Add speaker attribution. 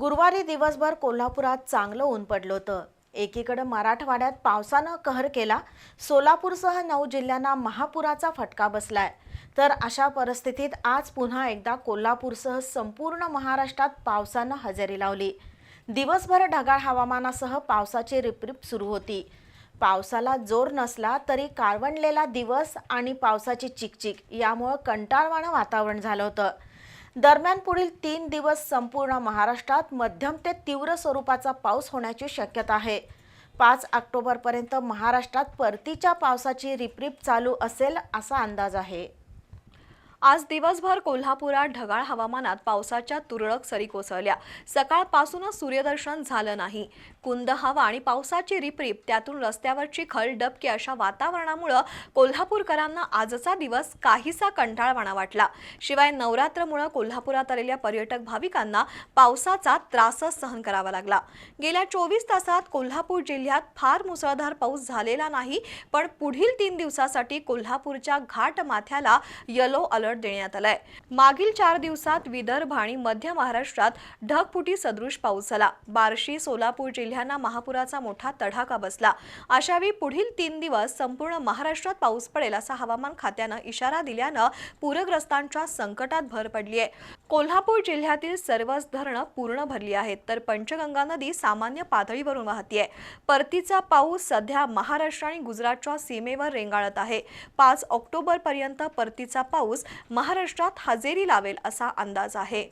Speaker 1: गुरुवारी दिवसभर कोल्हापुरात चांगलं ऊन पडलं होतं. एकीकडे मराठवाड्यात पावसानं कहर केला सोलापूरसह नऊ जिल्ह्यांना महापुराचा फटका बसलाय. तर अशा परिस्थितीत आज पुन्हा एकदा कोल्हापूरसह संपूर्ण महाराष्ट्रात पावसानं हजेरी लावली. दिवसभर ढगाळ हवामानासह पावसाची रिपरिप सुरू होती. पावसाला जोर नसला तरी काळवंडलेला दिवस आणि पावसाची चिकचिक यामुळं कंटाळवाणं वातावरण झालं होतं. दरम्यान पुढील तीन दिवस संपूर्ण महाराष्ट्रात मध्यम ते तीव्र स्वरूपाचा पाऊस होण्याची शक्यता आहे. पाच ऑक्टोबरपर्यंत महाराष्ट्रात परतीच्या पावसाची रिपरिप चालू असेल असा अंदाज आहे.
Speaker 2: आज दिवसभर कोल्हापुरात ढगाळ हवामानात पावसाच्या तुरळक सरी कोसळल्या. सकाळपासूनच सूर्यदर्शन झालं नाही. कुंद हवा आणि पावसाची रिपरिप त्यातून रस्त्यावरची खल डबकी अशा वातावरणामुळं कोल्हापूरकरांना आजचा दिवस काहीसा कंटाळवाणा वाटला. शिवाय नवरात्रमुळं कोल्हापुरात आलेल्या पर्यटक भाविकांना पावसाचा त्रासच सहन करावा लागला. गेल्या चोवीस तासात कोल्हापूर जिल्ह्यात फार मुसळधार पाऊस झालेला नाही पण पुढील तीन दिवसासाठी कोल्हापूरच्या घाट माथ्याला येलो अलर्ट देण्यात आलाय. मागील चार दिवसात विदर्भ आणि मध्य महाराष्ट्रात ढगफुटी सदृश पाऊस झाला. बार्शी सोलापूर जिल्ह्यांना महापुराचा मोठा तडाखा बसला. अशावेळी पुढील तीन दिवस संपूर्ण महाराष्ट्रात पाऊस पडेल असा हवामान खात्यानं इशारा दिल्यानं पूरग्रस्तांच्या संकटात भर पडली आहे कोल्हापूर जिल्ह्यातील सर्वच धरणं पूर्ण भरली आहेत तर पंचगंगा नदी सामान्य पातळीवरून वाहतीये. परतीचा पाऊस सध्या महाराष्ट्र आणि गुजरातच्या सीमेवर रेंगाळत आहे. पाच ऑक्टोबर पर्यंत परतीचा पाऊस महाराष्ट्रात हजेरी लावेल असा अंदाज आहे.